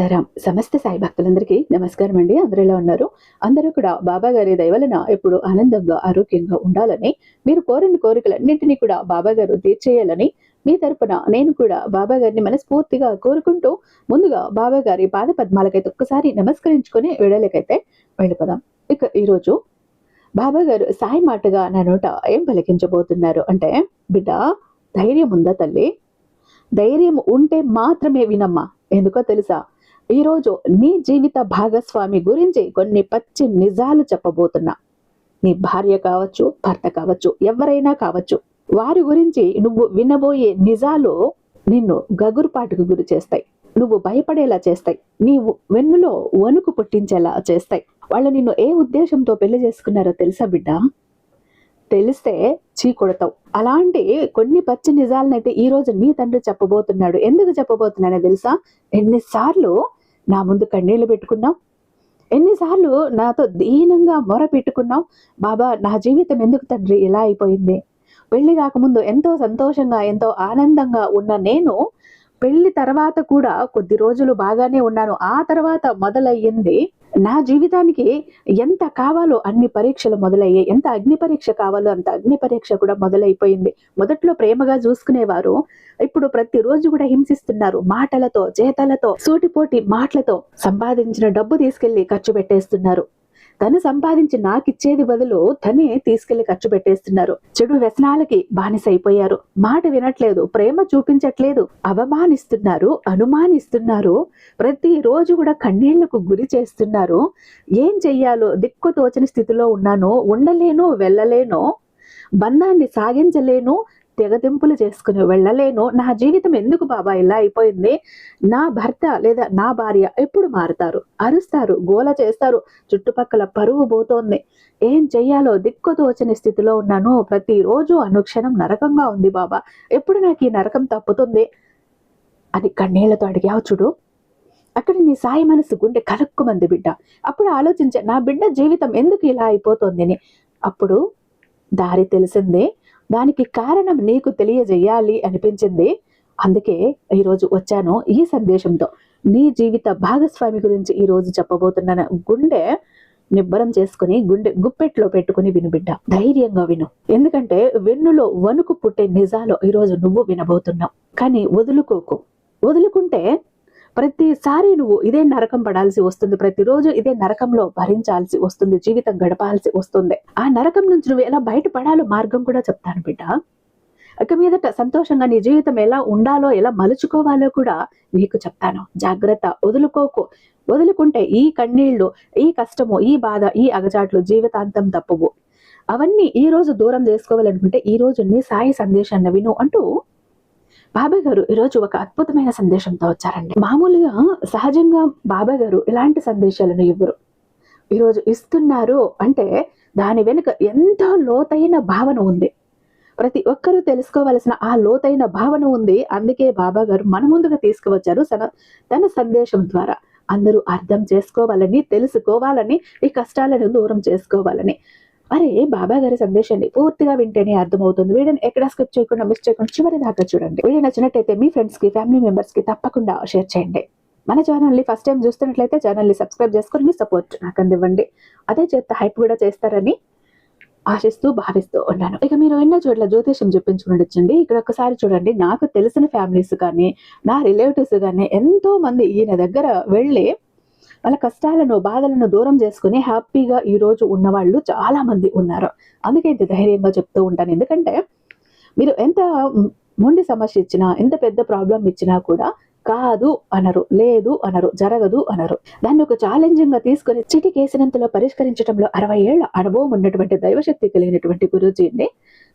సాయిరామ్ సమస్త సాయి భక్తులందరికీ నమస్కారం అండి. అందరూ ఎలా ఉన్నారు? అందరూ కూడా బాబా గారి దయవలన ఎప్పుడు ఆనందంగా ఆరోగ్యంగా ఉండాలని మీరు కోరిన కోరికలన్నింటినీ కూడా బాబా గారు తీర్చేయాలని మీ తరపున నేను కూడా బాబా గారిని మనస్ఫూర్తిగా కోరుకుంటూ ముందుగా బాబా గారి పాద పద్మాలకైతే ఒక్కసారి నమస్కరించుకొని విడలకైతే వెళ్ళిపోదాం. ఇక ఈరోజు బాబా గారు సాయి మాటగా నా నోట ఏం పలికించబోతున్నారు అంటే బిడ్డ ధైర్యం ఉందా తల్లి? ధైర్యం ఉంటే మాత్రమే వినమ్మా. ఎందుకో తెలుసా? ఈరోజు నీ జీవిత భాగస్వామి గురించి కొన్ని పచ్చి నిజాలు చెప్పబోతున్నా. నీ భార్య కావచ్చు భర్త కావచ్చు ఎవరైనా కావచ్చు వారి గురించి నువ్వు వినబోయే నిజాలు నిన్ను గగురుపాటుకు గురి చేస్తాయి. నువ్వు భయపడేలా చేస్తాయి. నీవు వెన్నులో వణుకు పుట్టించేలా చేస్తాయి. వాళ్ళు నిన్ను ఏ ఉద్దేశంతో పెళ్ళి చేసుకున్నారో తెలుసా బిడ్డ? తెలిస్తే చీ కొడతావు. అలాంటి కొన్ని పచ్చి నిజాలనైతే ఈ రోజు నీ తండ్రి చెప్పబోతున్నాడు. ఎందుకు చెప్పబోతున్నానో తెలుసా? ఎన్నిసార్లు నా ముందు కన్నీళ్ళు పెట్టుకున్నావు? ఎన్నిసార్లు నాతో దీనంగా మొర పెట్టుకున్నావు? బాబా నా జీవితం ఎందుకు తండ్రి ఇలా అయిపోయింది? పెళ్ళి కాకముందు ఎంతో సంతోషంగా ఎంతో ఆనందంగా ఉన్న నేను పెళ్ళి తర్వాత కూడా కొద్ది రోజులు బాగానే ఉన్నాను. ఆ తర్వాత మొదలయ్యింది నా జీవితానికి ఎంత కావాలో అన్ని పరీక్షలు మొదలయ్యాయి. ఎంత అగ్ని పరీక్ష కావాలో అంత అగ్ని పరీక్ష కూడా మొదలైపోయింది. మొదట్లో ప్రేమగా చూసుకునేవారు. ఇప్పుడు ప్రతిరోజు కూడా హింసిస్తున్నారు. మాటలతో చేతలతో సూటిపోటి మాటలతో సంపాదించిన డబ్బు తీసుకెళ్ళి ఖర్చు పెట్టేస్తున్నారు. తను సంపాదించి నాకిచ్చేది బదులు తనే తీసుకెళ్ళి ఖర్చు పెట్టేస్తున్నారు. చెడు వ్యసనాలకి బానిస అయిపోయారు మాట వినట్లేదు ప్రేమ చూపించట్లేదు అవమానిస్తున్నారు అనుమానిస్తున్నారు ప్రతి రోజు కూడా కన్నీళ్ళకు గురి చేస్తున్నారు. ఏం చెయ్యాలో దిక్కు తోచని స్థితిలో ఉన్నాను ఉండలేను వెళ్ళలేను బంధాన్ని సాగించలేను తెగతింపులు చేసుకుని వెళ్ళలేను. నా జీవితం ఎందుకు బాబా ఇలా అయిపోయింది? నా భర్త లేదా నా భార్య ఎప్పుడు మారుతారు? అరుస్తారు గోల చేస్తారు. చుట్టుపక్కల పరువు పోతోంది. ఏం చెయ్యాలో దిక్కు తోచని స్థితిలో ఉన్నాను. ప్రతిరోజు అనుక్షణం నరకంగా ఉంది బాబా. ఎప్పుడు నాకు ఈ నరకం తప్పుతుంది? అని కన్నీళ్ళతో అడిగావు చూడు. అక్కడ నీ సాయి మనసు గుండె కలుక్కుమంది బిడ్డ. అప్పుడు ఆలోచించే నా బిడ్డ జీవితం ఎందుకు ఇలా అయిపోతుంది అని అప్పుడు దారి తెలిసిందే. దానికి కారణం నీకు తెలియజేయాలి అనిపించింది. అందుకే ఈరోజు వచ్చాను ఈ సందేశంతో. నీ జీవిత భాగస్వామి గురించి ఈరోజు చెప్పబోతున్నాను. గుండె నిబ్బరం చేసుకుని గుండె గుప్పెట్లో పెట్టుకుని విను బిడ్డ. ధైర్యంగా విను. ఎందుకంటే వెన్నులో వణుకు పుట్టే నిజాలు ఈరోజు నువ్వు వినబోతున్నావు. కానీ వదులుకోకు. వదులుకుంటే ప్రతిసారి నువ్వు ఇదే నరకం పడాల్సి వస్తుంది. ప్రతిరోజు ఇదే నరకంలో భరించాల్సి వస్తుంది. జీవితం గడపాల్సి వస్తుంది. ఆ నరకం నుంచి నువ్వు ఎలా బయటపడాలో మార్గం కూడా చెప్తాను బిడ్డ. ఇక మీదట సంతోషంగా నీ జీవితం ఎలా ఉండాలో ఎలా మలుచుకోవాలో కూడా నీకు చెప్తాను. జాగ్రత్త వదులుకోకు. వదులుకుంటే ఈ కన్నీళ్ళు ఈ కష్టము ఈ బాధ ఈ అగజాట్లు జీవితాంతం తప్పవు. అవన్నీ ఈ రోజు దూరం చేసుకోవాలనుకుంటే ఈ రోజు నీ సాయి సందేశాన్ని విను అంటూ బాబాయ్ గారు ఈరోజు ఒక అద్భుతమైన సందేశంతో వచ్చారండి. మామూలుగా సహజంగా బాబాయ్ గారు ఇలాంటి సందేశాలను ఇవ్వరు. ఈరోజు ఇస్తున్నారు అంటే దాని వెనుక ఎంతో లోతైన భావన ఉంది. ప్రతి ఒక్కరూ తెలుసుకోవలసిన ఆ లోతైన భావన ఉంది. అందుకే బాబా గారు మన ముందుగా తీసుకువచ్చారు తన తన సందేశం ద్వారా. అందరూ అర్థం చేసుకోవాలని తెలుసుకోవాలని ఈ కష్టాలను దూరం చేసుకోవాలని. అరే బాబా గారి సందేశాన్ని పూర్తిగా వింటేనే అర్థమవుతుంది. వీడియోని ఎక్కడ స్కిప్ చేయకుండా మిస్ చేయకుండా చివరి దాకా చూడండి. వీడియో నచ్చినట్టయితే మీ ఫ్రెండ్స్కి ఫ్యామిలీ మెంబర్స్కి తప్పకుండా షేర్ చేయండి. మన ఛానల్ని ఫస్ట్ టైం చూస్తున్నట్లయితే ఛానల్ని సబ్స్క్రైబ్ చేసుకొని మీ సపోర్ట్ నాకు అందివ్వండి. అదే చేత హైప్ కూడా చేస్తారని ఆశిస్తూ భావిస్తూ ఉన్నాను. ఇక మీరు ఎన్నో చోట్ల జ్యోతిషం చెప్పించుకుండొచ్చండి ఇక్కడ ఒకసారి చూడండి నాకు తెలిసిన ఫ్యామిలీస్ కానీ నా రిలేటివ్స్ కానీ ఎంతో మంది ఈయన దగ్గర వెళ్ళి వాళ్ళ కష్టాలను బాధలను దూరం చేసుకుని హ్యాపీగా ఈ రోజు ఉన్నవాళ్ళు చాలామంది ఉన్నారు. అందుకే ఇంత ధైర్యంగా చెప్తూ ఉంటాను. ఎందుకంటే మీరు ఎంత మొండి సమస్య ఇచ్చినా ఎంత పెద్ద ప్రాబ్లం ఇచ్చినా కూడా కాదు అనరు లేదు అనరు జరగదు అనరు. దాన్ని ఒక ఛాలెంజింగ్గా తీసుకుని చిటికేసినంతలో పరిష్కరించడంలో అరవై ఏళ్ళ అనుభవం ఉన్నటువంటి దైవశక్తి కలిగినటువంటి గురూజీని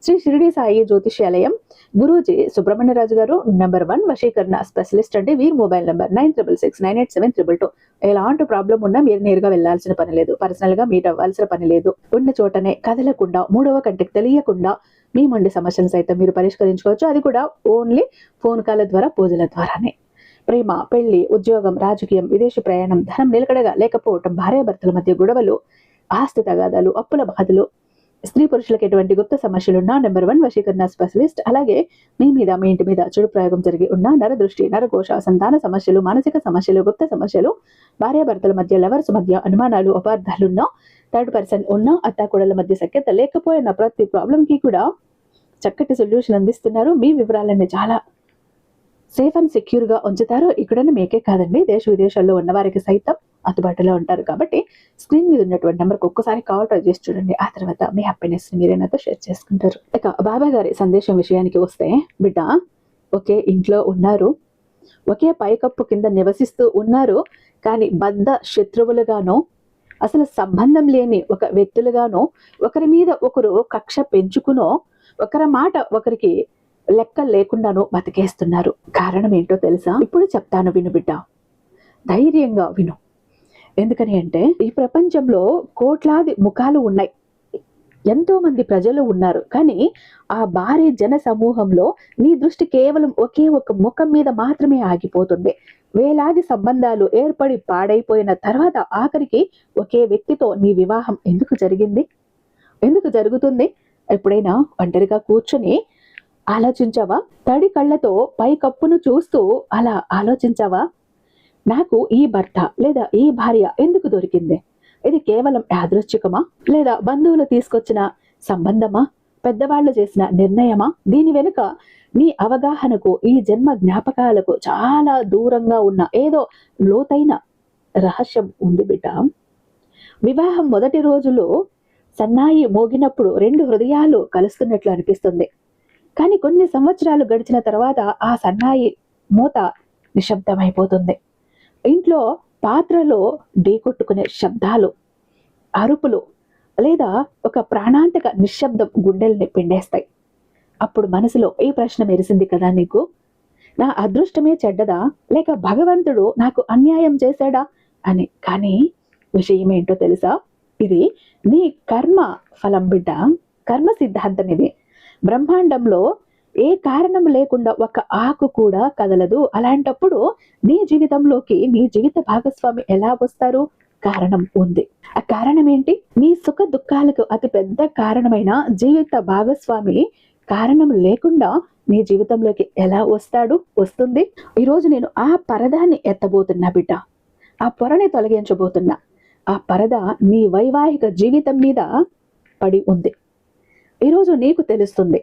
శ్రీ షిరిడి సాయి జ్యోతిష్యాలయం గురూజీ సుబ్రహ్మణ్యరాజు గారు నెంబర్ వన్ వశీకరణ స్పెషలిస్ట్ అండి. వీర్ mobile number nine triple six nine eight seven triple two. ఎలాంటి ప్రాబ్లం ఉన్నా మీరు నేరుగా వెళ్ళాల్సిన పని లేదు. పర్సనల్గా మీట్ అవ్వాల్సిన పని లేదు. ఉన్న చోటనే కదలకుండా మూడవ కంటికి తెలియకుండా మీ మొండి సమస్యలు సైతం మీరు పరిష్కరించుకోవచ్చు. అది కూడా ఓన్లీ ఫోన్ కాల్ ద్వారా పూజల ద్వారానే. ప్రేమ పెళ్ళి ఉద్యోగం రాజకీయం విదేశీ ప్రయాణం ధనం నిలకడగా లేకపోవటం భార్యాభర్తల మధ్య గొడవలు ఆస్తి తగాదాలు అప్పుల బాధలు స్త్రీ పురుషులకు ఎటువంటి గుప్త సమస్యలున్నా నెంబర్ వన్ వశీకరణ స్పెషలిస్ట్ అలాగే మీ మీద మీ ఇంటి మీద చెడు ప్రయోగం జరిగి ఉన్న నర దృష్టి నరకోశ సంతాన సమస్యలు మానసిక సమస్యలు గుప్త సమస్యలు భార్యాభర్తల మధ్య లవర్స్ మధ్య అనుమానాలు అపార్థాలున్నా థర్డ్ పర్సన్ ఉన్న అత్తాకూడల మధ్య సఖ్యత లేకపోయిన ప్రతి ప్రాబ్లంకి కూడా చక్కటి సొల్యూషన్ అందిస్తున్నారు. మీ వివరాలన్నీ చాలా సేఫ్ అండ్ సెక్యూర్గా ఉంచుతారు. ఇక్కడ మీకే కాదండి. దేశ విదేశాల్లో ఉన్న వారికి సైతం అందుబాటులో ఉంటారు. కాబట్టి స్క్రీన్ మీద ఉన్నటువంటి నెంబర్కి ఒక్కసారి కాల్ ట్రై చేసి చూడండి. ఆ తర్వాత మీ హ్యాపీనెస్ని మీరే నాతో షేర్ చేసుకుంటారు. ఇక బాబా గారి సందేశం విషయానికి వస్తే బిడ్డ ఒకే ఇంట్లో ఉన్నారు. ఒకే పైకప్పు కింద నివసిస్తూ ఉన్నారు. కానీ బద్ద శత్రువులుగానో అసలు సంబంధం లేని ఒక వ్యక్తులుగానో ఒకరి మీద ఒకరు కక్ష పెంచుకునో ఒకరి మాట ఒకరికి లెక్క లేకుండానో బతికేస్తున్నారు. కారణం ఏంటో తెలుసా? ఇప్పుడు చెప్తాను విను బిడ్డ. ధైర్యంగా విను. ఎందుకని అంటే ఈ ప్రపంచంలో కోట్లాది ముఖాలు ఉన్నాయి. ఎంతోమంది ప్రజలు ఉన్నారు. కానీ ఆ భారీ జన సమూహంలో నీ దృష్టి కేవలం ఒకే ఒక ముఖం మీద మాత్రమే ఆగిపోతుంది. వేలాది సంబంధాలు ఏర్పడి పాడైపోయిన తర్వాత ఆఖరికి ఒకే వ్యక్తితో నీ వివాహం ఎందుకు జరిగింది? ఎందుకు జరుగుతుంది? ఎప్పుడైనా ఒంటరిగా కూర్చొని ఆలోచించావా? తడి కళ్ళతో పైకప్పును చూస్తూ అలా ఆలోచించావా? నాకు ఈ భర్త లేదా ఈ భార్య ఎందుకు దొరికింది? ఇది కేవలం యాదృచ్ఛికమా? లేదా బంధువులు తీసుకొచ్చిన సంబంధమా? పెద్దవాళ్ళు చేసిన నిర్ణయమా? దీని వెనుక నీ అవగాహనకు ఈ జన్మ జ్ఞాపకాలకు చాలా దూరంగా ఉన్న ఏదో లోతైన రహస్యం ఉంది బిడ్డ. వివాహం మొదటి రోజులో సన్నాయి మోగినప్పుడు రెండు హృదయాలు కలుస్తున్నట్లు అనిపిస్తుంది. కానీ కొన్ని సంవత్సరాలు గడిచిన తర్వాత ఆ సన్నాయి మూత నిశ్శబ్దమైపోతుంది. ఇంట్లో పాత్రలో ఢీకొట్టుకునే శబ్దాలు అరుపులు లేదా ఒక ప్రాణాంతక నిశ్శబ్దం గుండెల్ని పిండేస్తాయి. అప్పుడు మనసులో ఈ ప్రశ్న మెరిసింది కదా నీకు? నా అదృష్టమే చెడ్డదా? లేక భగవంతుడు నాకు అన్యాయం చేశాడా? అని. కానీ విషయం ఏంటో తెలుసా? ఇది నీ కర్మ ఫలం బిడ్డ. కర్మ సిద్ధాంతం ఇది. బ్రహ్మాండంలో ఏ కారణం లేకుండా ఒక ఆకు కూడా కదలదు. అలాంటప్పుడు నీ జీవితంలోకి నీ జీవిత భాగస్వామి ఎలా వస్తారు? కారణం ఉంది. ఆ కారణం ఏంటి? నీ సుఖ దుఃఖాలకు అతి పెద్ద కారణమైన జీవిత భాగస్వామి కారణం లేకుండా నీ జీవితంలోకి ఎలా వస్తాడు? వస్తుంది. ఈరోజు నేను ఆ పరదాన్ని ఎత్తబోతున్నా బిడ్డ. ఆ పొరని తొలగించబోతున్నా. ఆ పరద నీ వైవాహిక జీవితం మీద పడి ఉంది. ఈరోజు నీకు తెలుస్తుంది.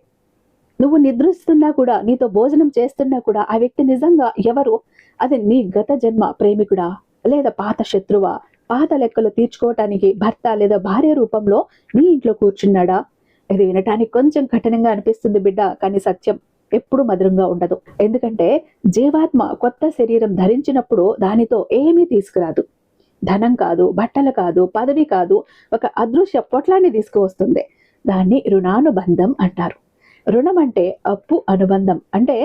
నువ్వు నిద్రిస్తున్నా కూడా నీతో భోజనం చేస్తున్నా కూడా ఆ వ్యక్తి నిజంగా ఎవరు? అది నీ గత జన్మ ప్రేమికుడా? లేదా పాత శత్రువా? పాత లెక్కలు తీర్చుకోవటానికి భర్త లేదా భార్య రూపంలో నీ ఇంట్లో కూర్చున్నాడా? ఇది వినటానికి కొంచెం కఠినంగా అనిపిస్తుంది బిడ్డ కానీ సత్యం ఎప్పుడు మధురంగా ఉండదు. ఎందుకంటే జీవాత్మ కొత్త శరీరం ధరించినప్పుడు దానితో ఏమీ తీసుకురాదు. ధనం కాదు బట్టలు కాదు పదవి కాదు ఒక అదృశ్య పొట్లాన్ని తీసుకువస్తుంది. దాన్ని రుణానుబంధం అంటారు. రుణం అంటే అప్పు అనుబంధం. అంటే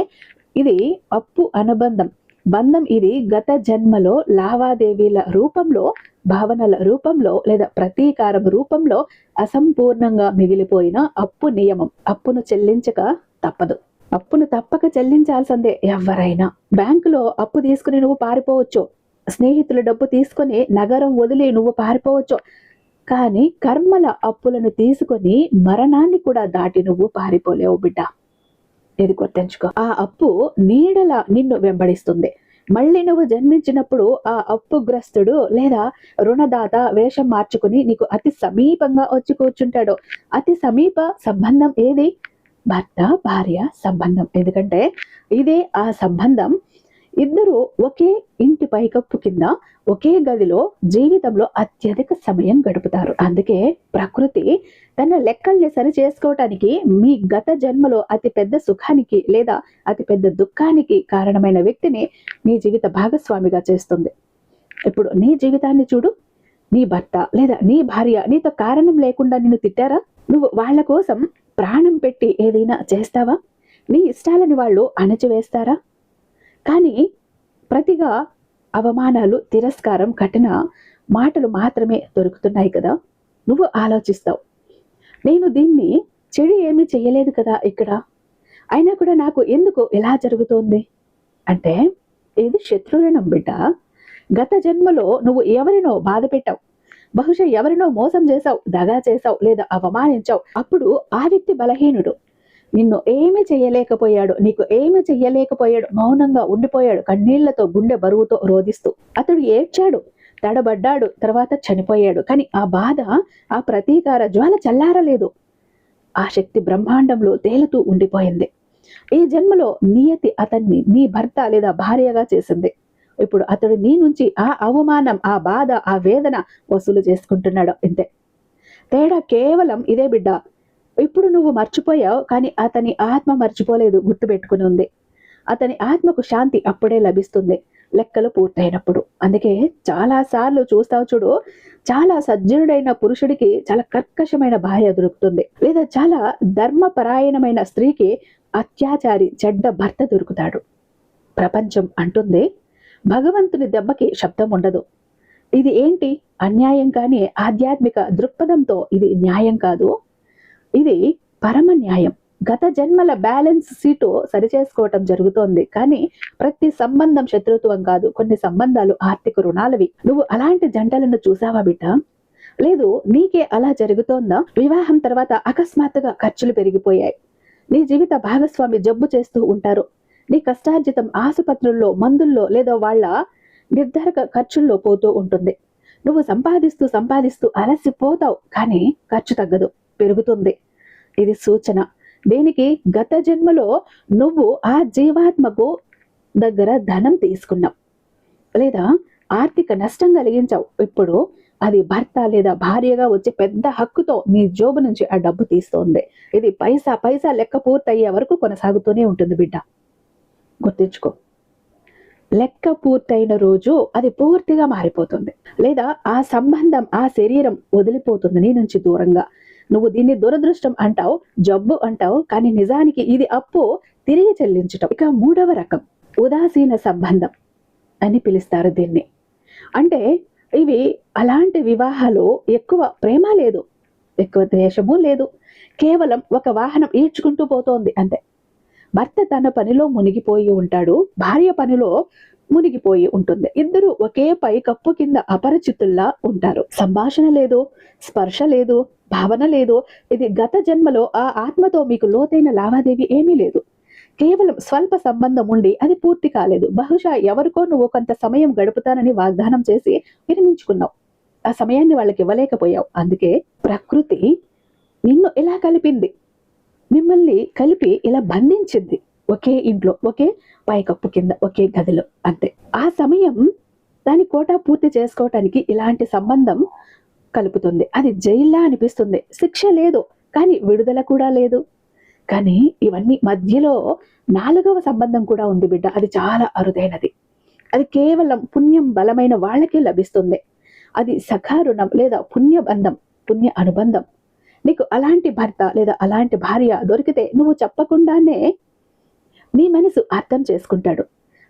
ఇది అప్పు అనుబంధం. బంధం ఇది గత జన్మలో లావాదేవీల రూపంలో భావనల రూపంలో లేదా ప్రతీకారం రూపంలో అసంపూర్ణంగా మిగిలిపోయిన అప్పు నియమం. అప్పును చెల్లించక తప్పదు. అప్పును తప్పక చెల్లించాల్సిందే ఎవరైనా. బ్యాంకులో అప్పు తీసుకుని నువ్వు పారిపోవచ్చు. స్నేహితుల డబ్బు తీసుకొని నగరం వదిలి నువ్వు పారిపోవచ్చు. కానీ కర్మల అప్పులను తీసుకొని మరణాన్ని కూడా దాటి నువ్వు పారిపోలేవు బిడ్డ. ఇది గుర్తుంచుకో. ఆ అప్పు నీడల నిన్ను వెంబడిస్తుంది. మళ్ళీ నువ్వు జన్మించినప్పుడు ఆ అప్పుగ్రస్తుడు లేదా రుణదాత వేషం మార్చుకుని నీకు అతి సమీపంగా వచ్చి కూర్చుంటాడు. అతి సమీప సంబంధం ఏది? భర్త భార్య సంబంధం. ఎందుకంటే ఇదే ఆ సంబంధం ఇద్దరు ఒకే ఇంటి పైకప్పు కింద ఒకే గదిలో జీవితంలో అత్యధిక సమయం గడుపుతారు. అందుకే ప్రకృతి తన లెక్కల్ని సరి చేసుకోవటానికి మీ గత జన్మలో అతి పెద్ద సుఖానికి లేదా అతి పెద్ద దుఃఖానికి కారణమైన వ్యక్తిని నీ జీవిత భాగస్వామిగా చేస్తుంది. ఇప్పుడు నీ జీవితాన్ని చూడు. నీ భర్త లేదా నీ భార్య నీతో కారణం లేకుండా నిన్ను తిట్టారా? నువ్వు వాళ్ళ కోసం ప్రాణం పెట్టి ఏదైనా చేస్తావా? నీ ఇష్టాలని వాళ్ళు అణచివేస్తారా? కానీ ప్రతిగా అవమానాలు తిరస్కారం కఠిన మాటలు మాత్రమే దొరుకుతున్నాయి కదా. నువ్వు ఆలోచిస్తావు. నేను దీన్ని చెడు ఏమీ చేయలేదు కదా ఇక్కడ. అయినా కూడా నాకు ఎందుకు ఎలా జరుగుతోంది? అంటే ఇది శత్రువులను బిడ్డ గత జన్మలో నువ్వు ఎవరినో బాధ పెట్టావు. బహుశా ఎవరినో మోసం చేశావు దగా చేశావు లేదా అవమానించావు. అప్పుడు ఆ వ్యక్తి బలహీనుడు. నిన్ను ఏమి చేయలేకపోయాడు నీకు ఏమి చెయ్యలేకపోయాడు మౌనంగా ఉండిపోయాడు కన్నీళ్ళతో గుండె బరువుతో రోధిస్తూ. అతడు ఏడ్చాడు తడబడ్డాడు తర్వాత చనిపోయాడు. కానీ ఆ బాధ ఆ ప్రతీకార జ్వాల చల్లారలేదు. ఆ శక్తి బ్రహ్మాండంలో తేలుతూ ఉండిపోయింది. ఈ జన్మలో నియతి అతన్ని నీ భర్త లేదా భార్యగా చేసింది. ఇప్పుడు అతడు నీ నుంచి ఆ అవమానం ఆ బాధ ఆ వేదన వసూలు చేసుకుంటున్నాడు. ఇంతే. తేడా కేవలం ఇదే బిడ్డ. ఇప్పుడు నువ్వు మర్చిపోయావు కానీ అతని ఆత్మ మర్చిపోలేదు గుర్తుపెట్టుకుని ఉంది. అతని ఆత్మకు శాంతి అప్పుడే లభిస్తుంది. లెక్కలు పూర్తయినప్పుడు. అందుకే చాలా సార్లు చూస్తావు చూడు చాలా సజ్జనుడైన పురుషుడికి చాలా కర్కశమైన భార్య దొరుకుతుంది. లేదా చాలా ధర్మపరాయణమైన స్త్రీకి అత్యాచారి చెడ్డ భర్త దొరుకుతాడు. ప్రపంచం అంటుంది భగవంతుని దెబ్బకి శబ్దం ఉండదు. ఇది ఏంటి? అన్యాయం కానీ ఆధ్యాత్మిక దృక్పథంతో ఇది న్యాయం కాదు. ఇది పరమ న్యాయం. గత జన్మల బ్యాలెన్స్ సీటు సరిచేసుకోవటం జరుగుతోంది. కానీ ప్రతి సంబంధం శత్రుత్వం కాదు. కొన్ని సంబంధాలు ఆర్థిక రుణాలవి. నువ్వు అలాంటి జంటలను చూసావా బిడ్డ? లేదు నీకే అలా జరుగుతోందా? వివాహం తర్వాత అకస్మాత్తుగా ఖర్చులు పెరిగిపోయాయి. నీ జీవిత భాగస్వామి జబ్బు చేస్తూ ఉంటారు. నీ కష్టార్జితం ఆసుపత్రుల్లో మందుల్లో లేదా వాళ్ళ నిర్ధారక ఖర్చుల్లో పోతూ ఉంటుంది. నువ్వు సంపాదిస్తూ సంపాదిస్తూ అలసిపోతావు. కానీ ఖర్చు తగ్గదు. పెరుగుతుంది. ఇది సూచన. దీనికి గత జన్మలో నువ్వు ఆ జీవాత్మకు దగ్గర ధనం తీసుకున్నావు. లేదా ఆర్థిక నష్టం కలిగించావు. ఇప్పుడు అది భర్త లేదా భార్యగా వచ్చే పెద్ద హక్కుతో నీ జోబు నుంచి ఆ డబ్బు తీస్తోంది. ఇది పైసా పైసా లెక్క పూర్తయ్యే వరకు కొనసాగుతూనే ఉంటుంది బిడ్డ. గుర్తించుకో. లెక్క పూర్తయిన రోజు అది పూర్తిగా మారిపోతుంది. లేదా ఆ సంబంధం ఆ శరీరం వదిలిపోతుంది నీ నుంచి దూరంగా. నువ్వు దీన్ని దురదృష్టం అంటావు జబ్బు అంటావు కానీ నిజానికి ఇది అప్పు తిరిగి చెల్లించటం. ఇక మూడవ రకం ఉదాసీన సంబంధం అని పిలుస్తారు దీన్ని. అంటే ఇవి అలాంటి వివాహాలు ఎక్కువ ప్రేమ లేదు ఎక్కువ ద్వేషము లేదు కేవలం ఒక వాహనం ఈడ్చుకుంటూ పోతోంది అంతే. భర్త తన పనిలో మునిగిపోయి ఉంటాడు భార్య పనిలో మునిగిపోయి ఉంటుంది. ఇద్దరు ఒకే పై కప్పు కింద అపరిచితుల్లా ఉంటారు. సంభాషణ లేదు స్పర్శ లేదు భావన లేదు ఇది గత జన్మలో ఆ ఆత్మతో మీకు లోతైన లావాదేవీ ఏమీ లేదు. కేవలం స్వల్ప సంబంధం ఉండి అది పూర్తి కాలేదు. బహుశా ఎవరికో నువ్వు కొంత సమయం గడుపుతానని వాగ్దానం చేసి విరమించుకున్నావు. ఆ సమయాన్ని వాళ్ళకి ఇవ్వలేకపోయావు. అందుకే ప్రకృతి నిన్ను ఇలా కలిపింది. మిమ్మల్ని కలిపి ఇలా బంధించింది. ఒకే ఇంట్లో ఒకే పైకప్పు కింద ఒకే గదిలో అంతే. ఆ సమయం దాని కోట పూర్తి చేసుకోవటానికి ఇలాంటి సంబంధం కలుపుతుంది. అది జైల్లా అనిపిస్తుంది. శిక్ష లేదు కానీ విడుదల కూడా లేదు. కానీ ఇవన్నీ మధ్యలో నాలుగవ సంబంధం కూడా ఉంది బిడ్డ. అది చాలా అరుదైనది. అది కేవలం పుణ్యం బలమైన వాళ్ళకే లభిస్తుంది. అది సఖారుణం లేదా పుణ్యబంధం పుణ్య అనుబంధం. నీకు అలాంటి భర్త లేదా అలాంటి భార్య దొరికితే నువ్వు చెప్పకుండానే నీ మనసు అర్థం చేసుకుంటాడు.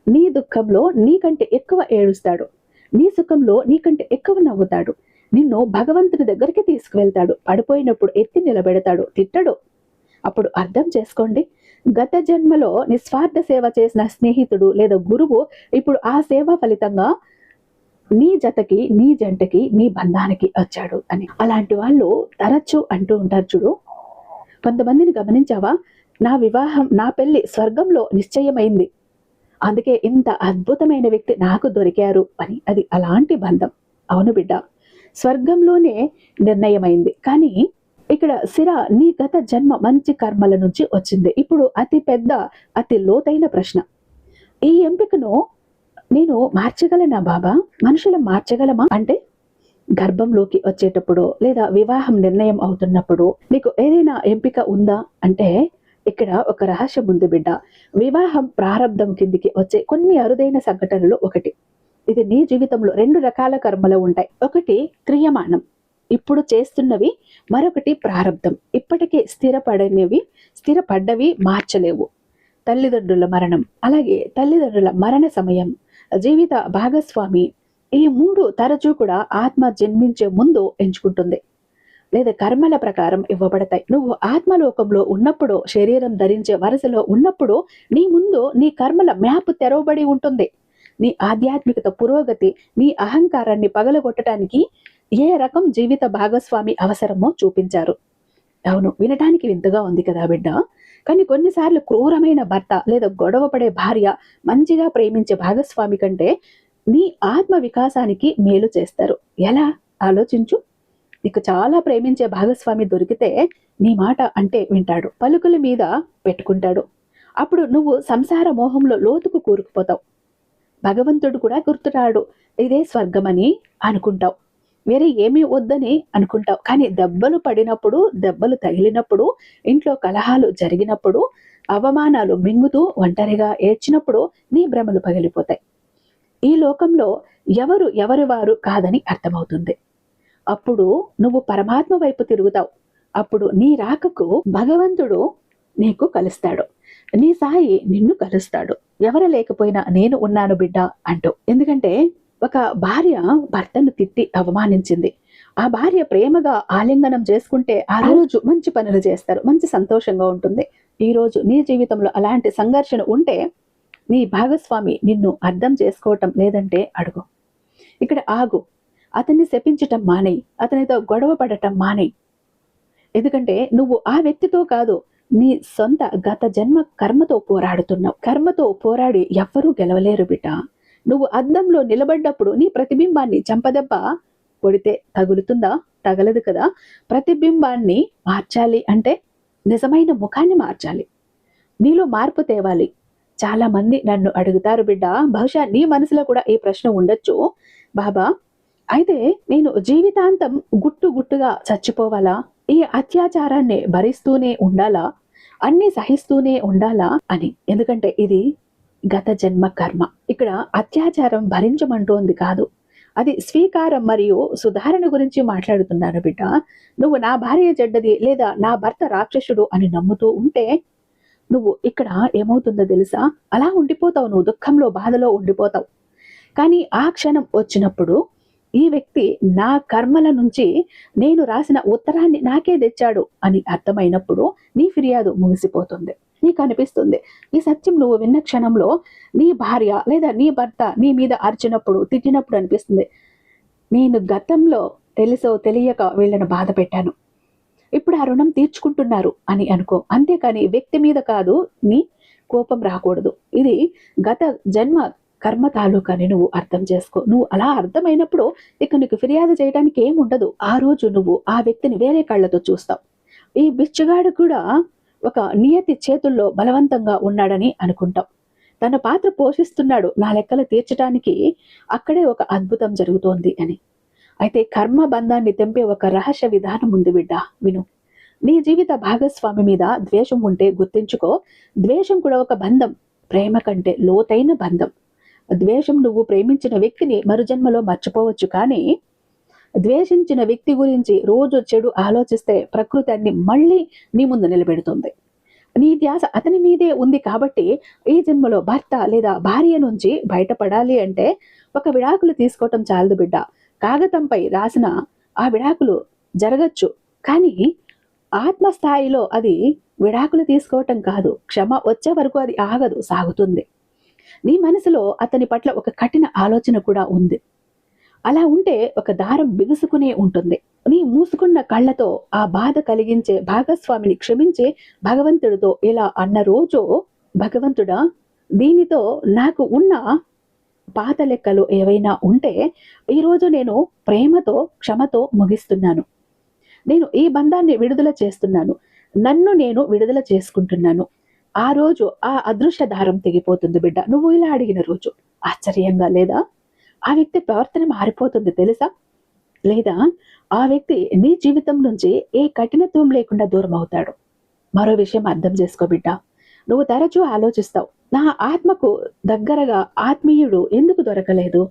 నీ దుఃఖంలో నీకంటే ఎక్కువ ఏడుస్తాడు. నీ సుఖంలో నీకంటే ఎక్కువ నవ్వుతాడు. నిన్ను భగవంతుని దగ్గరికి తీసుకువెళ్తాడు. పడిపోయినప్పుడు ఎత్తి నిలబెడతాడు. తిట్టడు. అప్పుడు అర్థం చేసుకోండి. గత జన్మలో నిస్వార్థ సేవ చేసిన స్నేహితుడు లేదా గురువు ఇప్పుడు ఆ సేవ ఫలితంగా నీ జతకి నీ జంటకి నీ బంధానికి వచ్చాడు అని. అలాంటి వాళ్ళు తరచూ అంటూ ఉంటారు చూడు. కొంతమందిని గమనించావా? నా వివాహం నా పెళ్ళి స్వర్గంలో నిశ్చయమైంది. అందుకే ఇంత అద్భుతమైన వ్యక్తి నాకు దొరికారు అని అది అలాంటి బంధం. అవును బిడ్డ స్వర్గంలోనే నిర్ణయమైంది. కానీ ఇక్కడ సిర నీ గత జన్మ మంచి కర్మల నుంచి వచ్చింది. ఇప్పుడు అతి పెద్ద అతి లోతైన ప్రశ్న. ఈ ఎంపికను నేను మార్చగలనా బాబా? మనుషులు మార్చగలమా? అంటే గర్భంలోకి వచ్చేటప్పుడు లేదా వివాహం నిర్ణయం అవుతున్నప్పుడు నీకు ఏదైనా ఎంపిక ఉందా? అంటే ఇక్కడ ఒక రహస్యం ఉంది బిడ్డ. వివాహం ప్రారంభం కిందికి వచ్చే కొన్ని అరుదైన సంఘటనలు ఒకటి. ఇది నీ జీవితంలో రెండు రకాల కర్మలు ఉంటాయి. ఒకటి క్రియమానం. ఇప్పుడు చేస్తున్నవి మరొకటి ప్రారంధం ఇప్పటికే స్థిరపడనివి స్థిరపడ్డవి మార్చలేవు. తల్లిదండ్రుల మరణం. అలాగే తల్లిదండ్రుల మరణ సమయం. జీవిత భాగస్వామి. ఈ మూడు తరచూ కూడా ఆత్మ జన్మించే ముందు ఎంచుకుంటుంది. లేదా కర్మల ప్రకారం ఇవ్వబడతాయి. నువ్వు ఆత్మలోకంలో ఉన్నప్పుడు శరీరం ధరించే వరుసలో ఉన్నప్పుడు నీ ముందు నీ కర్మల మ్యాప్ తెరవబడి ఉంటుంది. నీ ఆధ్యాత్మికత పురోగతి నీ అహంకారాన్ని పగలగొట్టడానికి ఏ రకం జీవిత భాగస్వామి అవసరమో చూపించారు. అవును వినటానికి వింతగా ఉంది కదా బిడ్డ. కానీ కొన్నిసార్లు క్రూరమైన భర్త లేదా గొడవ పడే భార్య మంచిగా ప్రేమించే భాగస్వామి కంటే నీ ఆత్మ వికాసానికి మేలు చేస్తారు. ఎలా? ఆలోచించు. నీకు చాలా ప్రేమించే భాగస్వామి దొరికితే నీ మాట అంటే వింటాడు. పలుకుల మీద పెట్టుకుంటాడు. అప్పుడు నువ్వు సంసార మోహంలో లోతుకు కూరుకుపోతావు. భగవంతుడు కూడా గుర్తురాడు. ఇదే స్వర్గమని అనుకుంటావు. వేరే ఏమీ వద్దని అనుకుంటావు. కానీ దెబ్బలు పడినప్పుడు దెబ్బలు తగిలినప్పుడు ఇంట్లో కలహాలు జరిగినప్పుడు అవమానాలు మింగుతూ ఒంటరిగా ఏడ్చినప్పుడు నీ భ్రమలు పగిలిపోతాయి. ఈ లోకంలో ఎవరు ఎవరి వారు కాదని అర్థమవుతుంది. అప్పుడు నువ్వు పరమాత్మ వైపు తిరుగుతావు. అప్పుడు నీ రాకకు భగవంతుడు నీకు కలుస్తాడు. నీ సాయి నిన్ను కలుస్తాడు. ఎవరు లేకపోయినా నేను ఉన్నాను బిడ్డ అంటూ. ఎందుకంటే ఒక భార్య భర్తను తిట్టి అవమానించింది. ఆ భార్య ప్రేమగా ఆలింగనం చేసుకుంటే ఆ రోజు మంచి పనులు చేస్తారు. మంచి సంతోషంగా ఉంటుంది. ఈ రోజు నీ జీవితంలో అలాంటి సంఘర్షణ ఉంటే నీ భాగస్వామి నిన్ను అర్థం చేసుకోవటం లేదంటే అడుగు. ఇక్కడ ఆగు. అతన్ని శపించటం మానేయి అతనితో గొడవ పడటం మానేయి ఎందుకంటే నువ్వు ఆ వ్యక్తితో కాదు నీ సొంత గత జన్మ కర్మతో పోరాడుతున్నావు. కర్మతో పోరాడి ఎవ్వరూ గెలవలేరు బిడ్డ. నువ్వు అద్దంలో నిలబడ్డప్పుడు నీ ప్రతిబింబాన్ని చంపదెబ్బ కొడితే తగులుతుందా? తగలదు కదా. ప్రతిబింబాన్ని మార్చాలి అంటే నిజమైన ముఖాన్ని మార్చాలి. నీలో మార్పు తేవాలి. చాలా మంది నన్ను అడుగుతారు బిడ్డ బహుశా నీ మనసులో కూడా ఈ ప్రశ్న ఉండొచ్చు. బాబా అయితే నేను జీవితాంతం గుట్టు గుట్టుగా చచ్చిపోవాలా? ఈ అత్యాచారాన్ని భరిస్తూనే ఉండాలా? అన్ని సహిస్తూనే ఉండాలా అని. ఎందుకంటే ఇది గత జన్మ కర్మ. ఇక్కడ అత్యాచారం భరించమంటోంది కాదు. అది స్వీకారం మరియు సుధారణ గురించి మాట్లాడుతున్నాను బిడ్డ. నువ్వు నా భార్య చెడ్డది లేదా నా భర్త రాక్షసుడు అని నమ్ముతూ ఉంటే నువ్వు ఇక్కడ ఏమవుతుందో తెలుసా? అలా ఉండిపోతావు. నువ్వు దుఃఖంలో బాధలో ఉండిపోతావు. కానీ ఆ క్షణం వచ్చినప్పుడు ఈ వ్యక్తి నా కర్మల నుంచి నేను రాసిన ఉత్తరాన్ని నాకే తెచ్చాడు అని అర్థమైనప్పుడు నీ ఫిర్యాదు ముగిసిపోతుంది. నీకు అనిపిస్తుంది ఈ సత్యం నువ్వు విన్న క్షణంలో నీ భార్య లేదా నీ భర్త నీ మీద అరిచినప్పుడు తిట్టినప్పుడు అనిపిస్తుంది. నేను గతంలో తెలుసో తెలియక వీళ్ళని బాధ పెట్టాను. ఇప్పుడు ఆ రుణం తీర్చుకుంటున్నారు అని అనుకో. అంతేకాని వ్యక్తి మీద కాదు నీ కోపం రాకూడదు. ఇది గత జన్మ కర్మ తాలూకాని నువ్వు అర్థం చేసుకో. నువ్వు అలా అర్థమైనప్పుడు ఇక నీకు ఫిర్యాదు చేయడానికి ఏముండదు. ఆ రోజు నువ్వు ఆ వ్యక్తిని వేరే కళ్ళతో చూస్తావు. ఈ బిచ్చగాడు కూడా ఒక నియతి చేతుల్లో బలవంతంగా ఉన్నాడని అనుకుంటాం తన పాత్ర పోషిస్తున్నాడు. నా లెక్కలు తీర్చడానికి అక్కడే ఒక అద్భుతం జరుగుతోంది అని. అయితే కర్మ బంధాన్ని తెంపే ఒక రహస్య విధానం ఉంది బిడ్డ. విను. నీ జీవిత భాగస్వామి మీద ద్వేషం ఉంటే గుర్తించుకో. ద్వేషం కూడా ఒక బంధం. ప్రేమ కంటే లోతైన బంధం. ద్వేషం నువ్వు ప్రేమించిన వ్యక్తిని మరుజన్మలో మర్చిపోవచ్చు కానీ ద్వేషించిన వ్యక్తి గురించి రోజు చెడు ఆలోచిస్తే ప్రకృతి అన్ని మళ్ళీ నీ ముందు నిలబెడుతుంది. నీ ధ్యాస అతని మీదే ఉంది కాబట్టి ఈ జన్మలో భర్త లేదా భార్య నుంచి బయటపడాలి అంటే ఒక విడాకులు తీసుకోవటం చాలదు బిడ్డ. కాగతంపై రాసిన ఆ విడాకులు జరగచ్చు కానీ ఆత్మస్థాయిలో అది విడాకులు తీసుకోవటం కాదు. క్షమ వచ్చే వరకు అది ఆగదు సాగుతుంది. నీ మనసులో అతని పట్ల ఒక కఠిన ఆలోచన కూడా ఉంది. అలా ఉంటే ఒక దారం బిగుసుకునే ఉంటుంది. నీ మూసుకున్న కళ్ళతో ఆ బాధ కలిగించే భాగస్వామిని క్షమించి భగవంతుడితో ఇలా అన్న రోజు భగవంతుడా దీనితో నాకు ఉన్న పాత లెక్కలు ఏవైనా ఉంటే ఈరోజు నేను ప్రేమతో క్షమతో ముగిస్తున్నాను. నేను ఈ బంధాన్ని విడుదల చేస్తున్నాను. నన్ను నేను విడుదల చేసుకుంటున్నాను. ఆ రోజు ఆ అదృశ్య దారం తెగిపోతుంది బిడ్డ. నువ్వు ఇలా అడిగిన రోజు ఆశ్చర్యంగా లేదా? ఆ వ్యక్తి ప్రవర్తన మారిపోతుంది తెలుసా? లేదా? ఆ వ్యక్తి నీ జీవితం నుంచి ఏ కఠినత్వం లేకుండా దూరం అవుతాడు. మరో విషయం అర్థం చేసుకో బిడ్డ. నువ్వు తరచూ ఆలోచిస్తావు నా ఆత్మకు దగ్గరగా ఆత్మీయుడు ఎందుకు దొరకలేదు?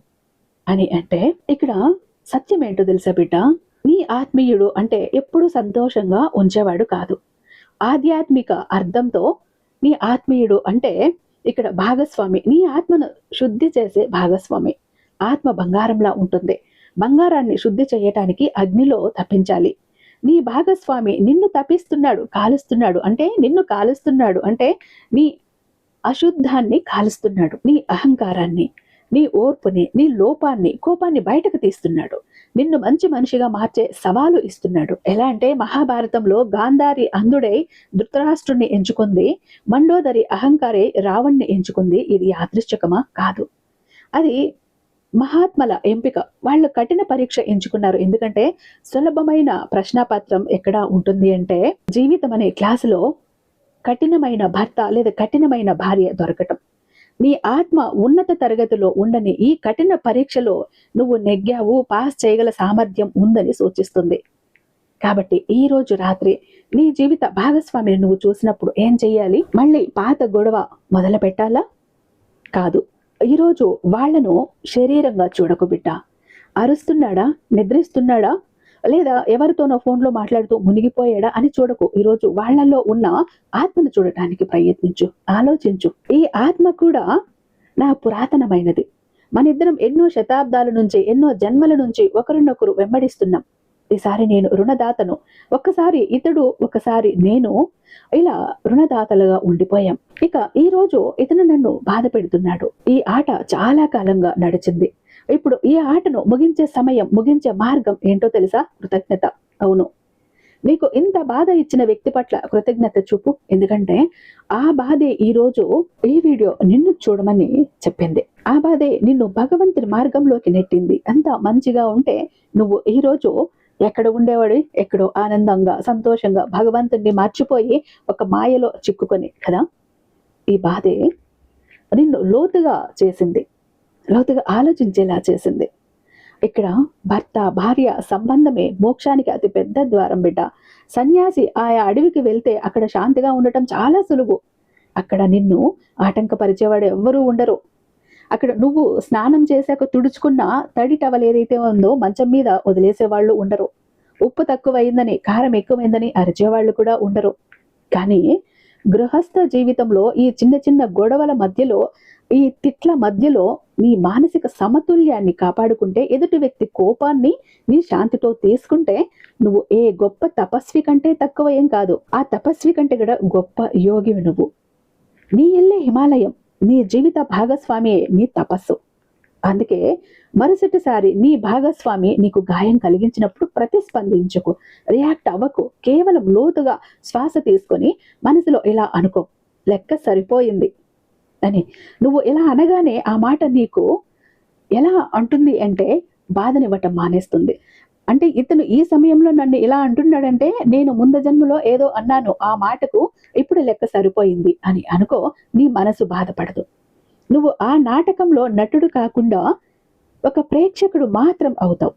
అని అంటే ఇక్కడ సత్యం ఏంటో తెలుసా బిడ్డ? నీ ఆత్మీయుడు అంటే ఎప్పుడు సంతోషంగా ఉంచేవాడు కాదు. ఆధ్యాత్మిక అర్థంతో నీ ఆత్మీయుడు అంటే ఇక్కడ భాగస్వామి. నీ ఆత్మను శుద్ధి చేసే భాగస్వామి. ఆత్మ బంగారంలా ఉంటుంది. బంగారాన్ని శుద్ధి చేయటానికి అగ్నిలో తప్పించాలి. నీ భాగస్వామి నిన్ను తప్పిస్తున్నాడు కాలుస్తున్నాడు. అంటే నిన్ను కాలుస్తున్నాడు అంటే నీ అశుద్ధాన్ని కాలుస్తున్నాడు. నీ అహంకారాన్ని. నీ ఓర్పుని నీ లోపాన్ని కోపాన్ని బయటకు తీస్తున్నాడు. నిన్ను మంచి మనిషిగా మార్చే సవాలు ఇస్తున్నాడు. ఎలా అంటే మహాభారతంలో గాంధారి అంధుడై ధృతరాష్ట్రుణ్ణి ఎంచుకుంది మండోదరి అహంకారి రావణ్ణి ఎంచుకుంది. ఇది యాదృశ్చకమా కాదు. అది మహాత్మల ఎంపిక. వాళ్ళు కఠిన పరీక్ష ఎంచుకున్నారు. ఎందుకంటే సులభమైన ప్రశ్నాపత్రం ఎక్కడ ఉంటుంది అంటే జీవితం అనే క్లాసులో కఠినమైన భర్త లేదా కఠినమైన భార్య దొరకటం. నీ ఆత్మ ఉన్నత తరగతిలో ఉండని ఈ కఠిన పరీక్షలో నువ్వు నెగ్గావు పాస్ చేయగల సామర్థ్యం ఉందని సూచిస్తుంది. కాబట్టి ఈ రోజు రాత్రి నీ జీవిత భాగస్వామిని నువ్వు చూసినప్పుడు ఏం చెయ్యాలి? మళ్ళీ పాత గొడవ మొదలు పెట్టాలా? కాదు. ఈరోజు వాళ్ళను శరీరంగా చూడకు బిడ్డ. అరుస్తున్నాడా? నిద్రిస్తున్నాడా? లేదా ఎవరితోనో ఫోన్లో మాట్లాడుతూ మునిగిపోయాడా అని చూడకు. ఈరోజు వాళ్ళల్లో ఉన్న ఆత్మను చూడటానికి ప్రయత్నించు ఆలోచించు. ఈ ఆత్మ కూడా నా పురాతనమైనది. మన ఇద్దరం ఎన్నో శతాబ్దాల నుంచి ఎన్నో జన్మల నుంచి ఒకరినొకరు వెంబడిస్తున్నాం. ఈసారి నేను రుణదాతను. ఒక్కసారి ఇతడు ఒకసారి నేను ఇలా రుణదాతలుగా ఉండిపోయాం. ఇక ఈ రోజు ఇతను నన్ను బాధ పెడుతున్నాడు ఈ ఆట చాలా కాలంగా నడిచింది. ఇప్పుడు ఈ ఆటను ముగించే సమయం ముగించే మార్గం ఏంటో తెలుసా? కృతజ్ఞత. అవును. నీకు ఇంత బాధ ఇచ్చిన వ్యక్తి పట్ల కృతజ్ఞత చూపు. ఎందుకంటే ఆ బాధే ఈ రోజు ఈ వీడియో నిన్ను చూడమని చెప్పింది. ఆ బాధే నిన్ను భగవంతుని మార్గంలోకి నెట్టింది. అంత మంచిగా ఉంటే నువ్వు ఈ రోజు ఎక్కడ ఉండేవాడు? ఎక్కడో ఆనందంగా సంతోషంగా భగవంతుణ్ణి మర్చిపోయి ఒక మాయలో చిక్కుకొని కదా? ఈ బాధే నిన్ను లోతుగా చేసింది. లోతుగా ఆలోచించేలా చేసింది. ఇక్కడ భర్త భార్య సంబంధమే మోక్షానికి అతి పెద్ద ద్వారం బిడ్డ. సన్యాసి ఆయా అడవికి వెళ్తే అక్కడ శాంతిగా ఉండటం చాలా సులువు. అక్కడ నిన్ను ఆటంకపరిచేవాడు ఎవ్వరూ ఉండరు. అక్కడ నువ్వు స్నానం చేశాక తుడుచుకున్న తడి టవల్ ఏదైతే ఉందో మంచం మీద వదిలేసే వాళ్ళు ఉండరు. ఉప్పు తక్కువైందని కారం ఎక్కువైందని అరిచేవాళ్ళు కూడా ఉండరు. కానీ గృహస్థ జీవితంలో ఈ చిన్న చిన్న గొడవల మధ్యలో ఈ తిట్ల మధ్యలో నీ మానసిక సమతుల్యాన్ని కాపాడుకుంటే ఎదుటి వ్యక్తి కోపాన్ని నీ శాంతితో తీసుకుంటే నువ్వు ఏ గొప్ప తపస్వి కంటే తక్కువ ఏం కాదు. ఆ తపస్వి కంటే కూడా గొప్ప యోగివి నువ్వు. నీ ఇల్లే హిమాలయం నీ జీవిత భాగస్వామి నీ తపస్సు. అందుకే మరుసటిసారి నీ భాగస్వామి నీకు గాయం కలిగించినప్పుడు ప్రతిస్పందించకు. రియాక్ట్ అవ్వకు. కేవలం లోతుగా శ్వాస తీసుకొని మనసులో ఇలా అనుకో. లెక్క సరిపోయింది. అని. నువ్వు ఇలా అనగానే ఆ మాట నీకు ఎలా అంటుంది అంటే బాధనివ్వటం మానేస్తుంది. అంటే ఇతను ఈ సమయంలో నన్ను ఇలా అంటున్నాడంటే నేను ముంద జన్మలో ఏదో అన్నాను ఆ మాటకు ఇప్పుడు లెక్క సరిపోయింది అని అనుకో నీ మనసు బాధపడదు. నువ్వు ఆ నాటకంలో నటుడు కాకుండా ఒక ప్రేక్షకుడు మాత్రం అవుతావు.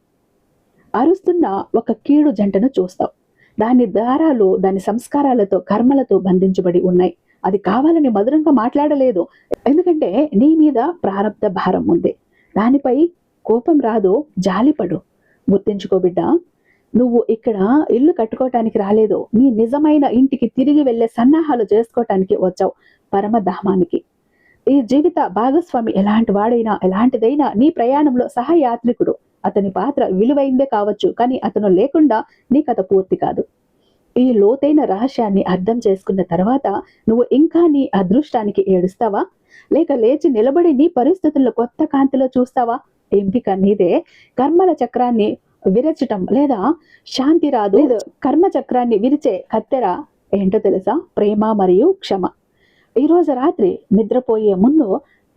అరుస్తున్న ఒక కీడు జంటను చూస్తావు. దాని దారాలు దాని సంస్కారాలతో కర్మలతో బంధించబడి ఉన్నాయి. అది కావాలని మధురంగా మాట్లాడలేదు. ఎందుకంటే నీ మీద ప్రారంభ భారం ఉంది. దానిపై కోపం రాదు జాలిపడు గుర్తించుకో బిడ్డ నువ్వు ఇక్కడ ఇల్లు కట్టుకోవటానికి రాలేదు. నీ నిజమైన ఇంటికి తిరిగి వెళ్ళే సన్నాహాలు చేసుకోవటానికి వచ్చావు పరమధామానికి. ఈ జీవిత భాగస్వామి ఎలాంటి వాడైనా ఎలాంటిదైనా నీ ప్రయాణంలో సహయాత్రికుడు. అతని పాత్ర విలువైందే కావచ్చు కానీ అతను లేకుండా నీ కథ పూర్తి కాదు. ఈ లోతైన రహస్యాన్ని అర్థం చేసుకున్న తర్వాత నువ్వు ఇంకా నీ అదృష్టానికి ఏడుస్తావా? లేక లేచి నిలబడి నీ పరిస్థితుల్లో కొత్త కాంతిలో చూస్తావా? ఎంపిక నీదే. కర్మల చక్రాన్ని విరచటం లేదా శాంతి రాదు. కర్మ చక్రాన్ని విరిచే కత్తెర ఏంటో తెలుసా? ప్రేమ మరియు క్షమ. ఈ రోజు రాత్రి నిద్రపోయే ముందు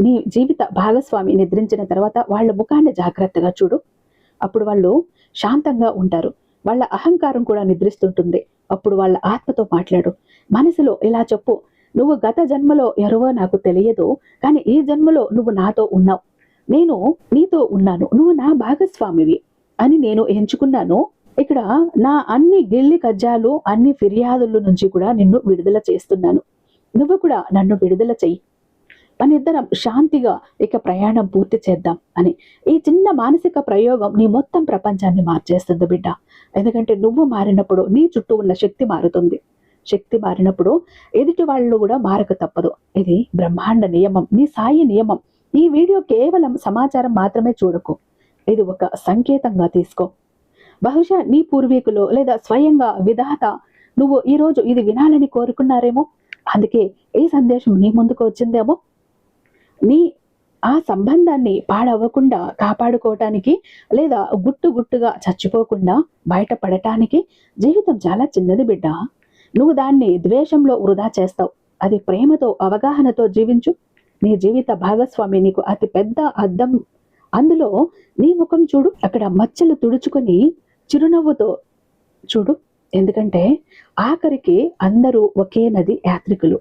నీ జీవిత భాగస్వామి నిద్రించిన తర్వాత వాళ్ళ ముఖాన్ని జాగ్రత్తగా చూడు. అప్పుడు వాళ్ళు శాంతంగా ఉంటారు. వాళ్ళ అహంకారం కూడా నిద్రిస్తుంటుంది. అప్పుడు వాళ్ళ ఆత్మతో మాట్లాడు. మనసులో ఇలా చెప్పు. నువ్వు గత జన్మలో ఎవరో నాకు తెలియదు కానీ ఈ జన్మలో నువ్వు నాతో ఉన్నావు. నేను నీతో ఉన్నాను. నువ్వు నా భాగస్వామివి అని నేను ఎంచుకున్నాను. ఇక్కడ నా అన్ని గిల్లి కజ్జాలు అన్ని ఫిర్యాదుల నుంచి కూడా నిన్ను విడుదల చేస్తున్నాను. నువ్వు కూడా నన్ను విడుదల చెయ్యి. మనిద్దరం శాంతిగా ఇక ప్రయాణం పూర్తి చేద్దాం అని. ఈ చిన్న మానసిక ప్రయోగం నీ మొత్తం ప్రపంచాన్ని మార్చేస్తుంది బిడ్డ. ఎందుకంటే నువ్వు మారినప్పుడు నీ చుట్టూ ఉన్న శక్తి మారుతుంది. శక్తి మారినప్పుడు ఎదుటి వాళ్ళు కూడా మారక తప్పదు. ఇది బ్రహ్మాండ నియమం నీ సాయి నియమం. ఈ వీడియో కేవలం సమాచారం మాత్రమే చూడకు. ఇది ఒక సంకేతంగా తీసుకో. బహుశా నీ పూర్వీకులు లేదా స్వయంగా విధాత నువ్వు ఈరోజు ఇది వినాలని కోరుకున్నారేమో? అందుకే ఈ సందేశం నీ ముందుకు వచ్చిందేమో? నీ ఆ సంబంధాన్ని పాడవ్వకుండా కాపాడుకోవటానికి లేదా గుట్టు గుట్టుగా చచ్చిపోకుండా బయటపడటానికి జీవితం చాలా చిన్నది బిడ్డ. నువ్వు దాన్ని ద్వేషంలో వృధా చేస్తావు. అది ప్రేమతో అవగాహనతో జీవించు. నీ జీవిత భాగస్వామి నీకు అతి పెద్ద అద్దం. అందులో నీ ముఖం చూడు. అక్కడ మచ్చలు తుడుచుకొని చిరునవ్వుతో చూడు. ఎందుకంటే ఆఖరికి అందరూ ఒకే నది యాత్రికులు.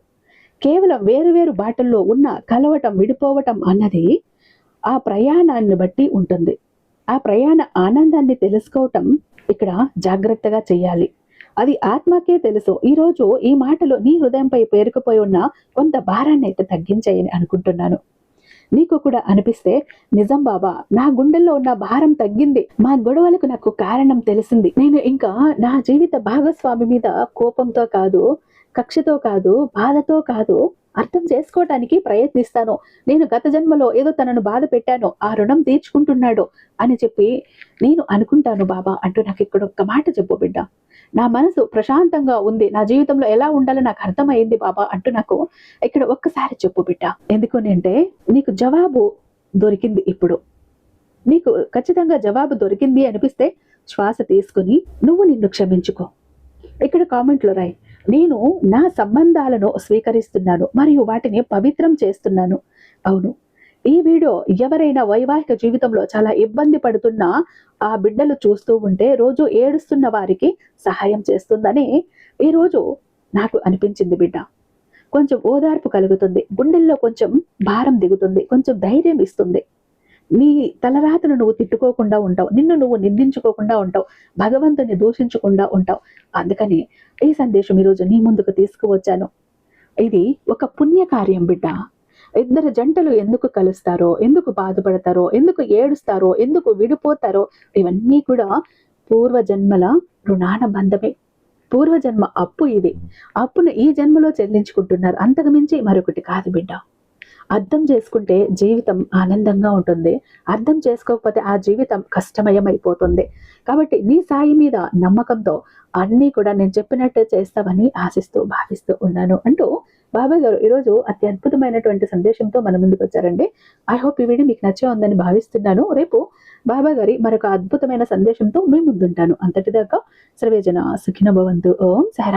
కేవలం వేరు వేరు బాటల్లో ఉన్న కలవటం విడిపోవటం అన్నది ఆ ప్రయాణాన్ని బట్టి ఉంటుంది. ఆ ప్రయాణ ఆనందాన్ని తెలుసుకోవటం ఇక్కడ జాగ్రత్తగా చేయాలి. అది ఆత్మకే తెలుసు. ఈరోజు ఈ మాటలు నీ హృదయంపై పేరుకుపోయి ఉన్న కొంత భారాన్ని అయితే తగ్గించాయని అనుకుంటున్నాను. నీకు కూడా అనిపిస్తే నిజం బాబా నా గుండెల్లో ఉన్న భారం తగ్గింది. మా గొడవలకు నాకు కారణం తెలిసింది. నేను ఇంకా నా జీవిత భాగస్వామి మీద కోపంతో కాదు కక్షతో కాదు బాధతో కాదు అర్థం చేసుకోవటానికి ప్రయత్నిస్తాను. నేను గత జన్మలో ఏదో తనను బాధ పెట్టాను ఆ రుణం తీర్చుకుంటున్నాడు అని చెప్పి నేను అనుకుంటాను బాబా అంటూ నాకు ఇక్కడ ఒక్క మాట చెప్పు బిడ్డ. నా మనసు ప్రశాంతంగా ఉంది నా జీవితంలో ఎలా ఉండాలో నాకు అర్థమైంది బాబా అంటూ నాకు ఇక్కడ ఒక్కసారి చెప్పు బిడ్డ. ఎందుకు అంటే నీకు జవాబు దొరికింది ఇప్పుడు. నీకు ఖచ్చితంగా జవాబు దొరికింది అనిపిస్తే శ్వాస తీసుకుని నువ్వు నిన్ను క్షమించుకో. ఇక్కడ కామెంట్లో రాయి. నేను నా సంబంధాలను స్వీకరిస్తున్నాను మరియు వాటిని పవిత్రం చేస్తున్నాను. అవును. ఈ వీడియో ఎవరైనా వైవాహిక జీవితంలో చాలా ఇబ్బంది పడుతున్న ఆ బిడ్డలు చూస్తూ ఉంటే రోజు ఏడుస్తున్న వారికి సహాయం చేస్తుందని ఈరోజు నాకు అనిపించింది బిడ్డ. కొంచెం ఓదార్పు కలుగుతుంది. గుండెల్లో కొంచెం భారం దిగుతుంది. కొంచెం ధైర్యం ఇస్తుంది. నీ తలరాతను నువ్వు తిట్టుకోకుండా ఉంటావు. నిన్ను నువ్వు నిందించుకోకుండా ఉంటావు. భగవంతుని దూషించకుండా ఉంటావు. అందుకని ఈ సందేశం ఈరోజు నీ ముందుకు తీసుకువచ్చాను. ఇది ఒక పుణ్యకార్యం బిడ్డ. ఇద్దరు జంటలు ఎందుకు కలుస్తారో ఎందుకు బాధపడతారో ఎందుకు ఏడుస్తారో ఎందుకు విడిపోతారో ఇవన్నీ కూడా పూర్వజన్మల రుణాన బంధమే. పూర్వజన్మ అప్పు ఇది. అప్పును ఈ జన్మలో చెల్లించుకుంటున్నారు. అంతకుమించి మరొకటి కాదు బిడ్డ. అర్థం చేసుకుంటే జీవితం ఆనందంగా ఉంటుంది. అర్థం చేసుకోకపోతే ఆ జీవితం కష్టమయం అయిపోతుంది కాబట్టి నీ సాయి మీద నమ్మకంతో అన్నీ కూడా నేను చెప్పినట్టే చేస్తావని ఆశిస్తూ భావిస్తూ ఉన్నాను అంటూ బాబాయ్ గారు ఈరోజు అతి అద్భుతమైనటువంటి సందేశంతో మన ముందుకు వచ్చారండి. ఐ హోప్ ఈ వీడియో మీకు నచ్చే ఉందని భావిస్తున్నాను. రేపు బాబా గారి మరొక అద్భుతమైన సందేశంతో మీ ముందుంటాను. అంతటిదాకా సర్వేజన సుఖిన భవంతు. ఓం సహరా